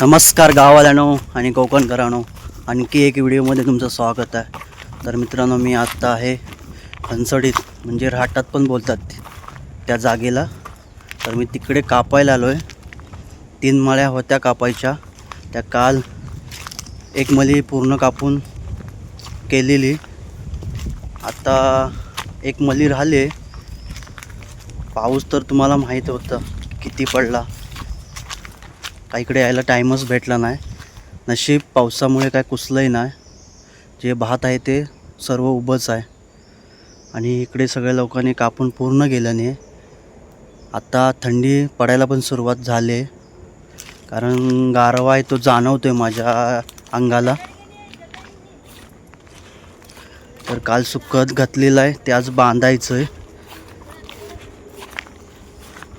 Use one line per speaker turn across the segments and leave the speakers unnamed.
नमस्कार गावाल्यानो आणि कोकणकरानो. आणखी एक व्हिडिओमध्ये तुमचं स्वागत आहे. तर मित्रांनो मी आत्ता आहे हंसडीत म्हणजे राहाटात पण बोलतात त्या जागेला. तर मी तिकडे कापायला आलो आहे तीन मळ्या होत्या कापायच्या. त्या काल एक मळी पूर्ण कापून केलेली. आता एक मळी राहिली. पाऊस तर तुम्हाला माहीत होतं किती पडला. का इकडे यायला टाईमच भेटला नाही. नशीब पावसामुळे काय कुसलंही नाही. जे भात आहे ते सर्व उभंच आहे. आणि इकडे सगळ्या लोकांनी कापून पूर्ण गेल्याने आता थंडी पडायला पण सुरुवात झाली आहे. कारण गारवा आहे तो जाणवतो आहे माझ्या अंगाला. तर काल सुकत घातलेलं आहे ते आज बांधायचं आहे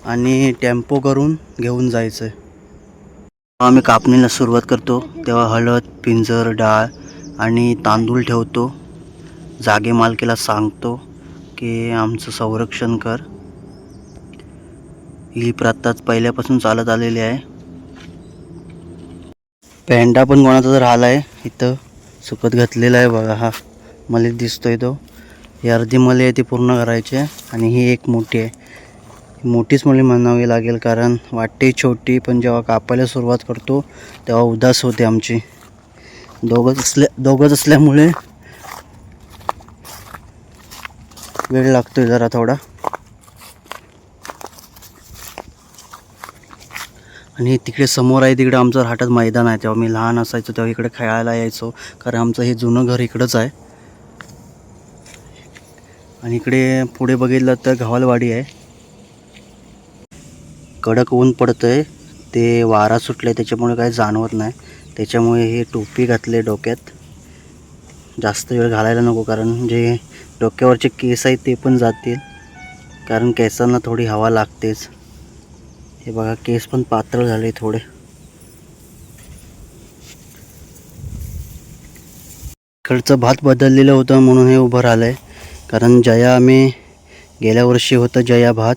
आणि टेम्पो करून घेऊन जायचं आहे आम्ही कापणीला सुरुवात करतो तेव्हा हळद पिंजर डाळ आणि तांदूळ ठेवतो. जागे मालकीला सांगतो की आमचं संरक्षण कर. ही प्रथाच पहिल्यापासून चालत आलेली आहे. पेंडा पण कोणाचा तर राहिला आहे इथं. सुकत घातलेला आहे बघा हा. मला दिसतोय तो. ही अर्धी मले आहे ती पूर्ण करायची आहे आणि ही एक मोठी आहे. मोठीच मुली म्हणावी लागेल कारण वाटते छोटी पण जेव्हा कापायला सुरुवात करतो तेव्हा उदास होते आमची. दोघंच असल्या दोघंच असल्यामुळे वेळ लागतोय जरा थोडा. आणि तिकडे समोर आहे तिकडे आमचं राहतात मैदान आहे. तेव्हा मी लहान असायचो तेव्हा इकडे खेळायला यायचो कारण आमचं हे जुनं घर इकडंच आहे. आणि इकडे पुढे बघितलं तर घवालवाडी आहे. कडक ऊन पडतंय. ते वारा सुटले त्याच्यामुळे काही जाणवत नाही. त्याच्यामुळे हे टोपी घातले डोक्यात. जास्त वेळ घालायला नको कारण जे डोक्यावरचे केस आहेत ते पण जातील. कारण केसांना थोडी हवा लागतेच. हे बघा केस पण पातळ झाले थोडे. इकडचं भात बदललेलं होतं म्हणून हे उभं राहिलं आहे कारण जया आम्ही गेल्या वर्षी होतं जया भात.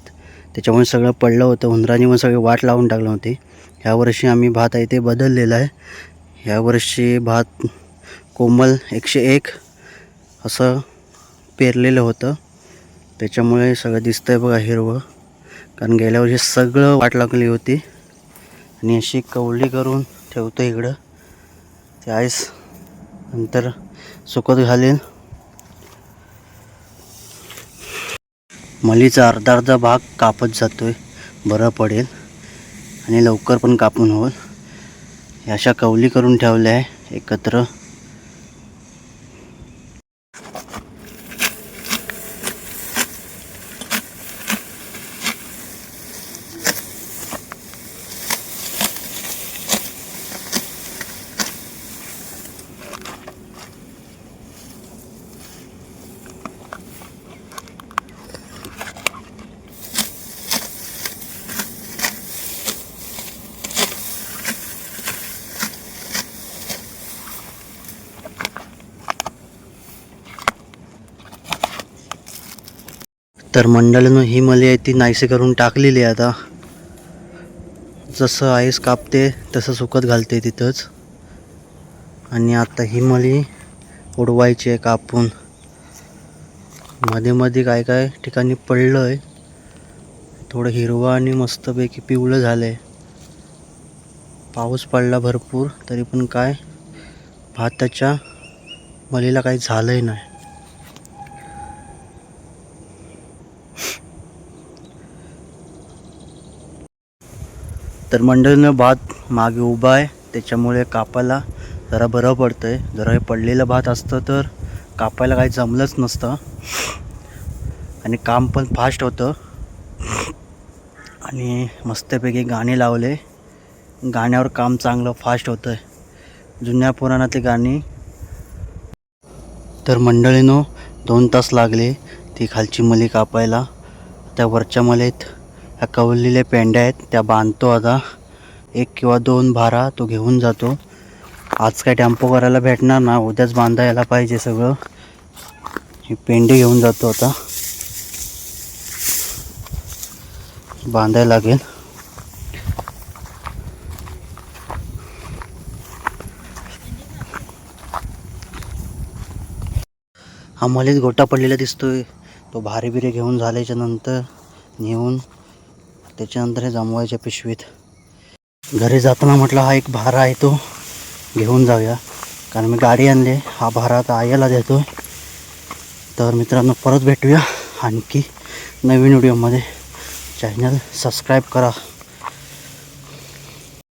त्याच्यामुळे सगळं पडलं होतं. उंदराने पण सगळे वाट लावून टाकलं होते. ह्या वर्षी आम्ही भात आहे ते बदललेलं आहे. ह्या वर्षी भात कोमल एकशे एक असं पेरलेलं होतं. त्याच्यामुळे सगळं दिसतं आहे बघा हिरवं. कारण गेल्या वर्षी सगळं वाट लागली होती. आणि अशी कवली करून ठेवतो इकडं. ते आईस नंतर सुकत घालेल मलीचा अर्धा अर्धा भाग कापत जातो आहे बरं पडेल. आणि लवकर पण कापून होईल. अशा कवली करून ठेवल्या आहे एकत्र. तर मंडळानं ही मली आहे ती नाहीसे करून टाकलेली आहे आता. जसं आईस कापते तसं सुकत घालते तिथंच. आणि आता ही मली उडवायची आहे कापून. मध्ये मध्ये काय काय ठिकाणी पडलं आहे थोडं हिरवं आणि मस्तपैकी पिवळं झालं आहे पाऊस पडला भरपूर तरी पण काय भाताच्या मलीला काही झालंही नाही. तर मंडळीनं भात मागे उभा आहे त्याच्यामुळे कापायला जरा बरं पडतं आहे जरा हे पडलेलं भात असतं तर कापायला काही जमलंच नसतं. आणि काम पण फास्ट होतं. आणि मस्तपैकी गाणे लावले. गाण्यावर काम चांगलं फास्ट होतं आहे जुन्या पुराणातली गाणी. तर मंडळीनो दोन तास लागले. ती खालची मली कापायला. त्या वरच्या मलेत ह्या कवलेल्या पेंड्या आहेत त्या बांधतो आता. एक किंवा दोन भारा तो घेऊन जातो. आज काय टॅम्पो करायला भेटणार ना उद्याच बांधा यायला पाहिजे सगळं. हे पेंडे घेऊन जातो आता. बांधायला लागेल. हा मलाच गोटा पडलेला दिसतोय. तो भारी बिरे घेऊन झाल्याच्यानंतर नेऊन त्याच्यानंतर हे जमवायच्या पिशवीत. घरी जाताना म्हटलं हा एक भारा आहे तो घेऊन जाऊया. कारण मी गाडी आणली हा भारा आता आईला देतो. तर मित्रांनो परत भेटूया आणखी नवीन व्हिडिओमध्ये. चॅनल सबस्क्राईब करा.